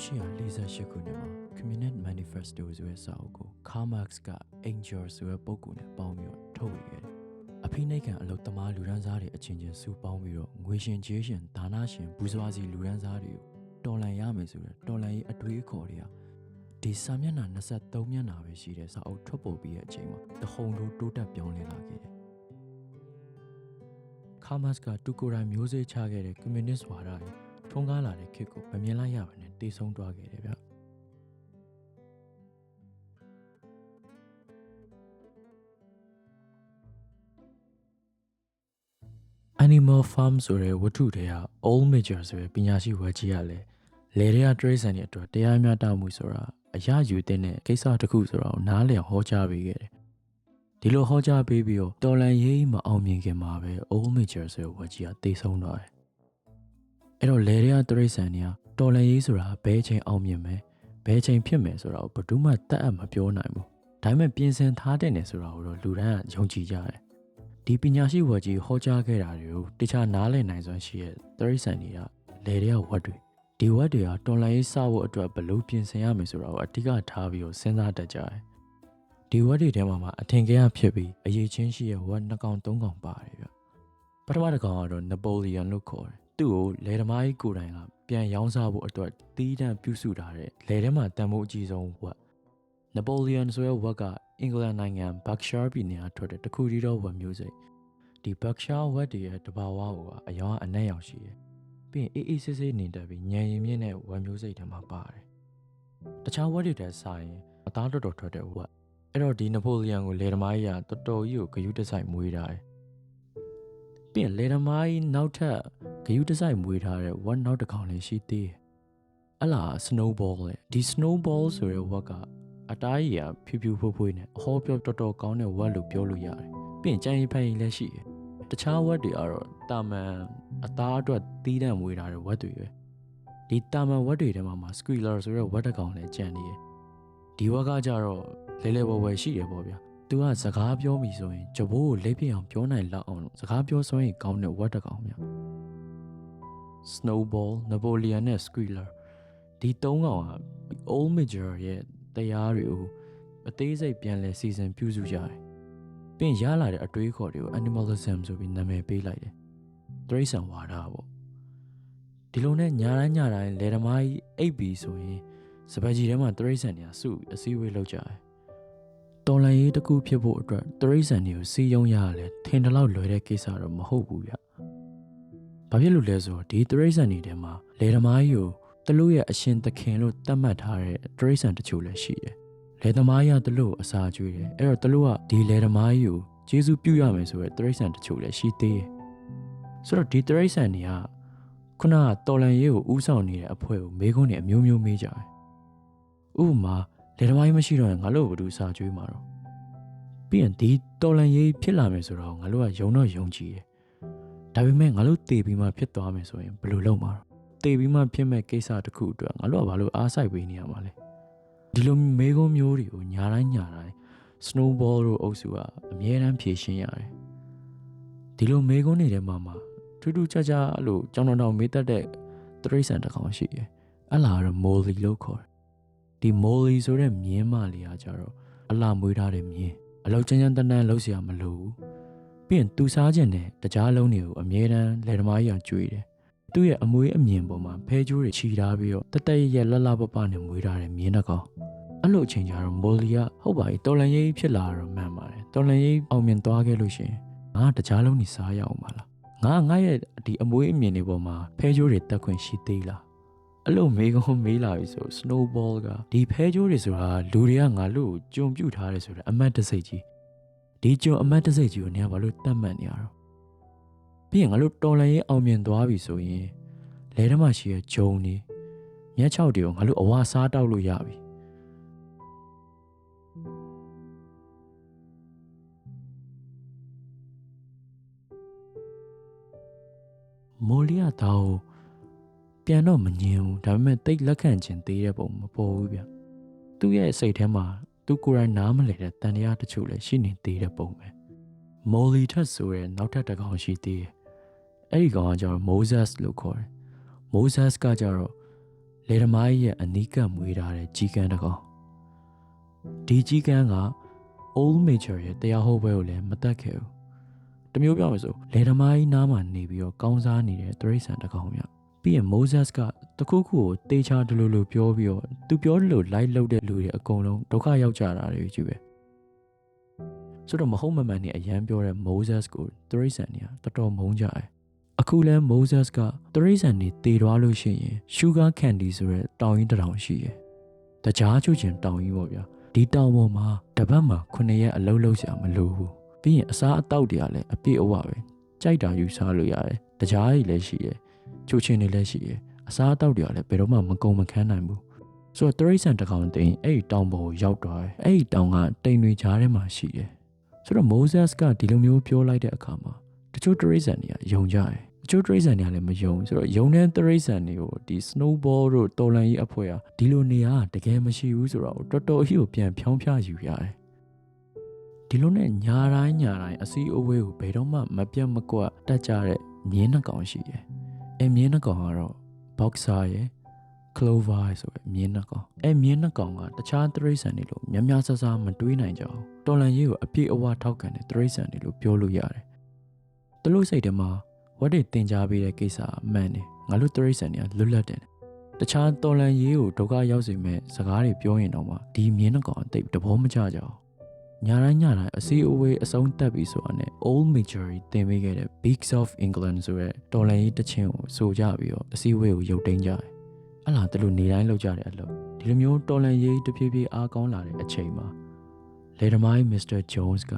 1848ခုနှစ်မှာ Communist Manifesto ဆိုတဲ့စာအုပ်ကို Karl Marx က Angel ဆိုတဲ့ပုဂ္ဂိုလ်နဲ့ပေါင်းပြီးတော့ထုတ်ဝေခဲ့တယ်။အဖိနှိတ်ခံအလုတ်သမားလူဒန်းစားတွေအချင်းချင်းစုပေါင်းပြီးတော့ငွေရှင်ကြေးရှင်ဒါနရှင်ဘူဇွာစီလူဒန်းစားတွေကိုတော်လန်ရမယ်ဆိုတဲ့တော်လန်ရေးအတွေးအခေါ်တွေကဒီစာမျက်နှာ23မျက်နှာပဲရှိတဲ့စာအုပ်ထွက်ပေါ်ပြီးတဲ့အချိန်မှာတဟုန်တို့တိုးတက်ပြောင်းလဲလာခဲ့တယ်။ Karl Marx ကတူကိုယ်တိုင်မျိုးစေ့ချခဲ့တဲ့ Communist ဝါဒတွေ ထွန်းကားလာတဲ့ခေတ်ကိုမမြင်လိုက်ရပါနဲ့တေဆုံးသွားခဲ့တယ်ဗျ Animal Farm ဆိုတဲ့ဝတ္ထုတွေက Old Major ဆိုတဲ့ပညာရှိဝက်ကြီးကလည်းလေတွေကတရိษံတွေအတွက်တရားမျှတမှုဆိုတာအရာယူတဲ့ကိစ္စတစ်ခုဆိုတာကိုနားလည်ဟောကြားပေးခဲ့တယ်ဒီလိုဟောကြားပေးပြီးတော့တော်လန်ရေးမအောင်မြင်ခင်မှာပဲ Old Major ဆိုတဲ့ဝက်ကြီးကတေဆုံးသွားတယ် အဲ့တော့လေတွေကတရိษံတွေကတော်လန်ရေးဆိုတာဘယ်ချိန်အောင်မြင်မယ်ဘယ်ချိန်ဖြစ်မယ်ဆိုတာကိုဘယ်သူမှတတ်အပ်မပြောနိုင်ဘူးဒါပေမဲ့ပြင်ဆင်ထားတဲ့နေဆိုတာကိုတော့လူတိုင်းကယုံကြည်ကြတယ်ဒီပညာရှိဝက်ကြီးဟောကြားခဲ့တာတွေကိုတခြားနားလည်နိုင်စွမ်းရှိတဲ့တရိษံတွေကလေတွေကဝက်တွေဒီဝက်တွေကတော်လန်ရေးစဖို့အတွက်ဘယ်လို့ပြင်ဆင်ရမယ်ဆိုတာကိုအဓိကထားပြီးတော့စဉ်းစားတတ်ကြတယ်ဒီဝက်တွေထဲမှာမှအထင်ကရဖြစ်ပြီးအရေးချင်းရှိတဲ့ဝက်နှစ်ကောင်သုံးကောင်ပါတယ်ဗျပထမတစ်ကောင်ကတော့နပိုလီယန်လို့ခေါ်တယ် သူ့ကိုလယ်သမားကြီးကိုယ်တိုင်ကပြန်ရောင်းစားဖို့အတွက်တီးတန့်ပြုစုထားတဲ့လယ်ထဲမှာတန်ဖိုးအကြီးဆုံးဝက်နပိုလီယန်ဆိုတဲ့ဝက်ကအင်္ဂလန်နိုင်ငံဘက်ရှားပြည်နယ်ကထွက်တဲ့တခုတည်းသောဝက်မျိုးစိတ်ဒီဘက်ရှားဝက်တွေရဲ့တဘာဝကအယောင်အနက်ရောင်ရှိတယ်ပြီးရင်အေးအေးဆေးဆေးနေတတ်ပြီးညံရင်မြင့်တဲ့ဝက်မျိုးစိတ်ထဲမှာပါတယ်တခြားဝက်တွေတဲ့ဆိုင်ရင်အသားတော်တော်ထွက်တဲ့ဝက်အဲ့တော့ဒီနပိုလီယန်ကိုလယ်သမားကြီးကတော်တော်ကြီးကိုဂယုတစိုက်မွေးထားတယ်ပြီးရင်လေသမားကြီးနောက်ထပ် ဂယုတစိုက်မွေးထားတဲ့ဝက်နောက်တစ်ကောင်လေးရှိသေးတယ်။အလား snowball လေဒီ snowball ဆိုတဲ့ဝက်ကအတားကြီးကဖြူဖြူဖွေးဖွေးနဲ့အဟောပြောတော်တော်ကောင်းတဲ့ဝက်လို့ပြောလို့ရတယ်။ပြီးရင်ကြံရင်ဖန်ရင်လည်းရှိတယ်။တခြားဝက်တွေကတော့တာမန်အသားအတွက်တီးတန့်မွေးထားတဲ့ဝက်တွေပဲ။ဒီတာမန်ဝက်တွေထဲမှာမှာ squealer ဆိုတဲ့ဝက်တစ်ကောင်လည်းကြံနေတယ်။ဒီဝက်ကကြတော့လဲလဲဝဲဝဲရှိတယ်ပေါ့ဗျာ။ तू ကစကားပြောပြီဆိုရင်ကြဘိုးကိုလက်ပြအောင်ပြောနိုင်လောက်အောင်စကားပြောဆိုရင်ကောင်းတဲ့ဝတ်တကောင်မြ Snowball, Napoleon နဲ့ Squealer ဒီ၃ကောင်ဟာ Old Major ရဲ့တရားတွေကိုအသေးစိတ်ပြန်လည်စီစဉ်ပြုစုကြတယ်။ပြီးရင်ရလာတဲ့အတွေးခေါ်တွေကို Animalism ဆိုပြီးနာမည်ပေးလိုက်တယ်။တိရစ္ဆာန်ဝါဒပေါ့။ဒီလိုနဲ့ညာတိုင်းညာတိုင်းလယ်သမားကြီးအိပ်ပြီဆိုရင်စပယ်ကြီးထဲမှာတိရစ္ဆာန်တွေကစုအစည်းအဝေးလုပ်ကြတယ်။တော်လန်ရေးတစ်ခုဖြစ်ဖို့အတွက်တိရစ္ဆာန်တွေကိုစီယုံရရလဲထင်တယ်လို့လွယ်တဲ့ကိစ္စတော့မဟုတ်ဘူးဗျ ဘာဖြစ်လို့လဲဆိုတော့ဒီတရိတ်ဆန်တွေထဲမှာလေသမားကြီးကိုတလူရဲ့အရှင်သခင်လို့သတ်မှတ်ထားတဲ့တရိတ်ဆန်တချို့လည်းရှိတယ်။လေသမားကြီးကတလူကိုအစာကျွေးတယ်။အဲ့တော့တလူကဒီလေသမားကြီးကိုကျေးဇူးပြုရမယ်ဆိုတဲ့တရိတ်ဆန်တချို့လည်းရှိသေးတယ်။ဆိုတော့ဒီတရိတ်ဆန်တွေကခုနကတော်လန်ရေးကိုဥဆောင်နေတဲ့အဖွဲ့ကိုမေးခွန်းတွေအမျိုးမျိုးမေးကြတယ်။ဥပမာလေသမားကြီးမရှိတော့ရင်ငါတို့ဘယ်သူစာကျွေးမှာတော့ပြီးရင်ဒီတော်လန်ရေးဖြစ်လာမယ်ဆိုတော့ငါတို့ကယုံတော့ယုံကြည်တယ် ဒါပေမဲ့ငါတို့တေပြီးမှဖြစ်သွားမယ်ဆိုရင်ဘယ်လိုလုပ်မှာတေပြီးမှဖြစ်မဲ့ကိစ္စတစ်ခုအတွက်ငါတို့ကဘာလို့အားစိုက်ပေးနေရမှာလဲဒီလိုမေးခွန်းမျိုးတွေကိုညာတိုင်းညာတိုင်း snowball တို့အုပ်စုကအမြဲတမ်းဖြေရှင်းရတယ်ဒီလိုမေးခွန်းတွေထဲမှာမှထူးထူးခြားခြားအဲ့လိုကြောင်တောင်တောင်မေးတတ်တဲ့တရိษံတစ်ကောင်ရှိတယ်အဲ့လာကတော့ molly လို့ခေါ်တယ်ဒီ molly ဆိုတဲ့မြင်းမလေးကကြတော့အလှမွေးထားတဲ့မြင်းအလောက်ချမ်းချမ်းတန်းတန်းလှုပ်เสียမလို့ဘူး ပြီးရင်သူစားခြင်းနဲ့တကြားလုံးတွေကိုအမြဲတမ်းလယ်သမားကြီးအောင်ကြွေးတယ်။သူ့ရဲ့အမွေးအမြင်ပေါ်မှာဖဲကြိုးတွေခြီထားပြီးတော့တက်တက်ရရလလပပနဲ့မွေးထားတဲ့မြင်းတစ်ကောင်။အဲ့လိုအချိန်ကျတော့မိုလီကဟုတ်ပါပြီတော်လန်ရေးဖြစ်လာတော့မှန်ပါတယ်။တော်လန်ရေးအောင်မြင်သွားခဲ့လို့ရှိရင်ငါတကြားလုံးနေစားရအောင်ပါလား။ငါငါရဲ့ဒီအမွေးအမြင်တွေပေါ်မှာဖဲကြိုးတွေတက်ခွင့်ရှိသေးလား။အဲ့လိုမေးကုန်းမေးလာပြီဆို snowball ကဒီဖဲကြိုးတွေဆိုတာလူတွေကငါလို့ကြုံပြုတ်ထားတယ်ဆိုတဲ့အမတ်တစိတ်ကြီး ဒီကြုံအမတ်တစိတ်ကြီးကိုနေရာဘာလို့တတ်မှတ်နေရတော့ပြီးရင်ငါတို့တော်လန်ရေးအောင်မြင်သွားပြီဆိုရင်လဲထဲမှာရှိတဲ့ဂျုံနေမြက်ချောက်တွေကိုငါတို့အဝါစားတောက်လို့ရပြီမိုလီယာတောက်ပြန်တော့မငြင်းဘူးဒါပေမဲ့တိတ်လက်ခံခြင်းသေးတဲ့ပုံမပေါ်ဘူးဗျသူ့ရဲ့စိတ်ထဲမှာ သူကိုယ်တိုင်နားမလည်တဲ့တန်တရားတချို့လည်းရှိနေသေးတဲ့ပုံပဲမိုလီထက်ဆိုရဲနောက်ထပ်တစ်ကောင်ရှိသေးတယ်အဲ့ဒီကောင်ကကျတော့ Moses လို့ခေါ်တယ် Moses ကကျတော့လေဓမားကြီးရဲ့အနီးကပ်မွေးထားတဲ့ကြီးကန်းတစ်ကောင်ဒီကြီးကန်းက old major ရဲ့တရားဟောပွဲကိုလည်းမတက်ခဲ့ဘူးတမျိုးပြောမယ်ဆိုလေဓမားကြီးနားမှာနေပြီးတော့ကောင်းစားနေတဲ့တရိษံတစ်ကောင်မြ ပြီးရင်မိုးဇက်ကတခုခုကိုတေချာဒလိုလိုပြောပြီးတော့သူပြောတယ်လို့ live လုပ်တဲ့လူတွေအကုန်လုံးဒုက္ခရောက်ကြတာတွေကြီးပဲဆိုတော့မဟုတ်မမှန်နေအရန်ပြောတဲ့မိုးဇက်ကိုတရိစံနေတော်တော်မုန်းကြတယ်အခုလဲမိုးဇက်ကတရိစံနေတည်သွားလို့ရှိရင် sugar candy ဆိုတဲ့တောင်ကြီးတစ်တောင်ရှိရယ်တကြားချူချင်တောင်ကြီးပေါ့ဗျာဒီတောင်ပေါ်မှာတပတ်မှာ9ရက်အလုံးလုံးစရာမလိုဘူးပြီးရင်အစားအသောက်တွေကလည်းအပြည့်အဝပဲကြိုက်တာယူစားလို့ရတယ်တကြားကြီးလည်းရှိတယ် ချိုချင်နေလည်းရှိတယ်အစားအသောက်တွေကလည်းဘယ်တော့မှမကုန်မခန်းနိုင်ဘူးဆိုတော့တရိတ်ဆန်တစ်ကောင်တိန်အဲ့တောင်ပေါ်ကိုရောက်သွားတယ်အဲ့တောင်ကတိန်တွေကြားထဲမှာရှိတယ်ဆိုတော့မိုးဇက်စ်ကဒီလိုမျိုးပြောလိုက်တဲ့အခါမှာတချို့တရိတ်ဆန်တွေကယုံကြတယ်တချို့တရိတ်ဆန်တွေကလည်းမယုံဆိုတော့ယုံတဲ့တရိတ်ဆန်တွေကိုဒီ snowball တို့တော်လန်ကြီးအဖွဲ့ကဒီလိုနေရာတကယ်မရှိဘူးဆိုတော့တော်တော်အကြီးကိုပြန်ဖြောင်းဖြားယူရတယ်ဒီလိုနဲ့ညာတိုင်းညာတိုင်းအစည်းအဝေးကိုဘယ်တော့မှမပြတ်မကွတ်တတ်ကြတဲ့မြင်းနှကောင်ရှိတယ် အဲမြင်းနှကောင်ကတော့ boxer ရယ် clover ဆိုတဲ့မြင်းနှကောင်အဲမြင်းနှကောင်ကတခြားတရိษံတွေလို့များများဆဆမတွေးနိုင်ကြအောင်တော်လန်ကြီးကိုအပြည့်အဝထောက်ခံတဲ့တရိษံတွေလို့ပြောလို့ရတယ်သူတို့စိတ်ထဲမှာဝတ်တွေတင် जा ပေးတဲ့ကိစ္စအမှန်တယ်ငါတို့တရိษံတွေကလွတ်လပ်တယ်တခြားတော်လန်ရေးကိုဒုက္ခရောက်စေမဲ့စကားတွေပြောရင်တော့မှဒီမြင်းနှကောင်အသိတဘောမကြကြအောင် ညာတိုင်းညာတိုင်းအစီအဝေးအဆုံးတက်ပြီဆိုတာနဲ့ Old Majority တင်ပေးခဲ့တဲ့ Beaks of England ဆိုတဲ့တော်လန်ရေးတခြင်းကိုဆိုကြပြီးတော့အစီအဝေးကိုရုပ်သိမ်းကြတယ်အဲ့လားသူတို့နေတိုင်းလောက်ကြတဲ့အလုပ်ဒီလိုမျိုးတော်လန်ရေးတဖြည်းဖြည်းအားကောင်းလာတဲ့အချိန်မှာလေဒမိုင်း Mr. Jones က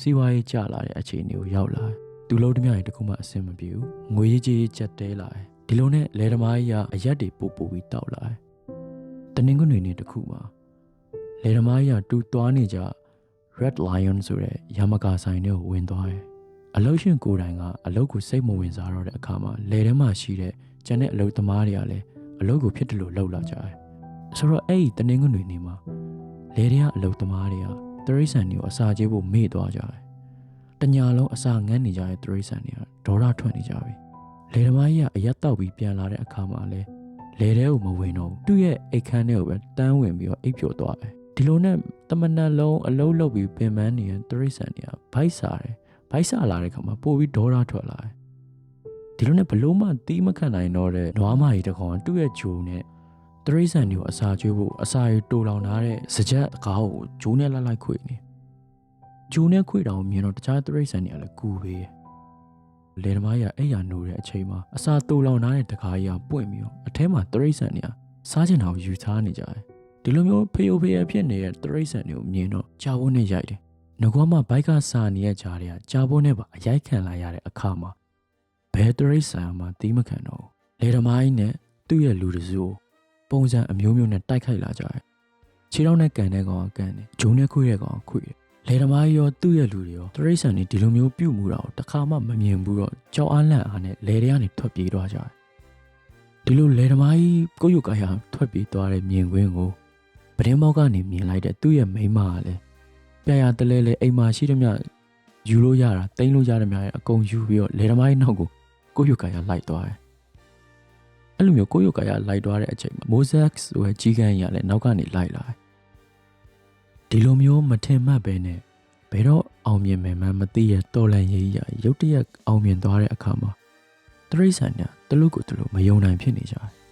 စီးပွားရေးကျလာတဲ့အခြေအနေကိုရောက်လာတယ်သူလုံးတမျှရင်တခုမှအဆင်မပြေဘူးငွေကြီးကြီးချက်တဲလာတယ်ဒီလိုနဲ့လေဒမိုင်းကအရက်တွေပို့ပို့ပြီးတောက်လာတယ်တနင်္ဂနွေနေ့တစ်ခုမှာလေဒမိုင်းကတူသွားနေကြ Red Lion ဆိုတဲ့ရမကာဆိုင်တွေကိုဝင်သွားတယ်အလုတ်ရှင်ကိုယ်တိုင်ကအလုတ်ကိုစိတ်မဝင်စားတော့တဲ့အခါမှာလေထဲမှာရှိတဲ့ကျန်တဲ့အလုတ်သမားတွေကလည်းအလုပ်ကိုဖြစ်တယ်လို့လှုပ်လာကြတယ်။ဆိုတော့အဲ့ဒီတနင်္ဂနွေနေ့မှာလေတွေကအလုပ်သမားတွေကတရိษံတွေကိုအစာကျေးဖို့မေ့သွားကြတယ်။တညာလုံးအစာငန်းနေကြတဲ့တရိษံတွေကဒေါရထွက်နေကြပြီ။လေသမားကြီးကအရက်တောက်ပြီးပြန်လာတဲ့အခါမှာလဲလေထဲကိုမဝင်တော့ဘူး။သူ့ရဲ့အိတ်ခမ်းထဲကိုပဲတန်းဝင်ပြီးတော့အိပ်ပျော်သွားတယ်။ ဒီလိုနဲ့တမနက်လုံးအလုံးလုံးပြီးပင်ပန်းနေတဲ့တရိษံတွေကဗိုက်စားတယ်။ဗိုက်စားလာတဲ့ခါမှာပို့ပြီးဒေါရထွက်လာတယ်။ဒီလိုနဲ့ဘလို့မှတီးမခံနိုင်တော့တဲ့နွားမကြီးတစ်ကောင်ကသူ့ရဲ့ဂျိုနဲ့တရိษံတွေကိုအစာကျွေးဖို့အစာရီတူလောင်ထားတဲ့စကြက်တကားကိုဂျိုနဲ့လှလိုက်ခွေနေဂျိုနဲ့ခွေတောင်မြင်တော့တခြားတရိษံတွေကလည်းကူပေးတယ်လေသမားကြီးကအဲ့ရနိုးတဲ့အချိန်မှာအစာတူလောင်ထားတဲ့တကားကြီးကပွင့်ပြီးတော့အထဲမှာတရိษံတွေကစားချင်တာကိုယူထားနေကြတယ် ဒီလိုမျိုးဖေယိုဖေယဖြစ်နေတဲ့တရိတ်ဆန်တွေကိုမြင်တော့ကြာဖို့နဲ့ရိုက်တယ်။ငကွားမဘိုက်ကစာနေရကြတဲ့ကြာဖို့နဲ့ပါအရိုက်ခံလာရတဲ့အခါမှာဘယ်တရိတ်ဆန်မှသီးမခံတော့ဘူး။လေဓမိုင်းနဲ့သူ့ရဲ့လူတစုကိုပုံစံအမျိုးမျိုးနဲ့တိုက်ခိုက်လာကြတယ်။ခြေထောက်နဲ့ကန်တဲ့ကောင်ကန်တယ်။ဂျုံနဲ့ခွေတဲ့ကောင်ခွေတယ်။လေဓမိုင်းရောသူ့ရဲ့လူတွေရောတရိတ်ဆန်တွေဒီလိုမျိုးပြုတ်မှုတာကိုတခါမှမမြင်ဘူးတော့ကြောက်အားလန့်အားနဲ့လေထဲကနေထွက်ပြေးသွားကြတယ်။ဒီလိုလေဓမိုင်းကိုယုတ်ကာယထွက်ပြေးသွားတဲ့မြင်ကွင်းကို ပဒင်းမောက်ကနေမြင်လိုက်တဲ့သူ့ရဲ့မိန်းမကလည်းပြရတလဲလဲအိမ်မှာရှိသမျှယူလို့ရတာတိမ့်လို့ရတဲ့များရဲ့အကုန်ယူပြီးတော့လေသမားကြီးနောက်ကိုကိုယ့်ရုပ်ကာယလိုက်သွားတယ်။အဲ့လိုမျိုးကိုယ့်ရုပ်ကာယလိုက်သွားတဲ့အချိန်မှာ Moses ဆိုတဲ့ကြီးကန်းကြီးကလည်းနောက်ကနေလိုက်လာတယ်။ဒီလိုမျိုးမထင်မှတ်ပဲနဲ့ဘယ်တော့အောင်မြင်မယ်မှမသိရတော်လန်ရေးကြီးရုတ်တရက်အောင်မြင်သွားတဲ့အခါမှာတရိษံညာတလူကိုတလူမယုံနိုင်ဖြစ်နေကြတယ်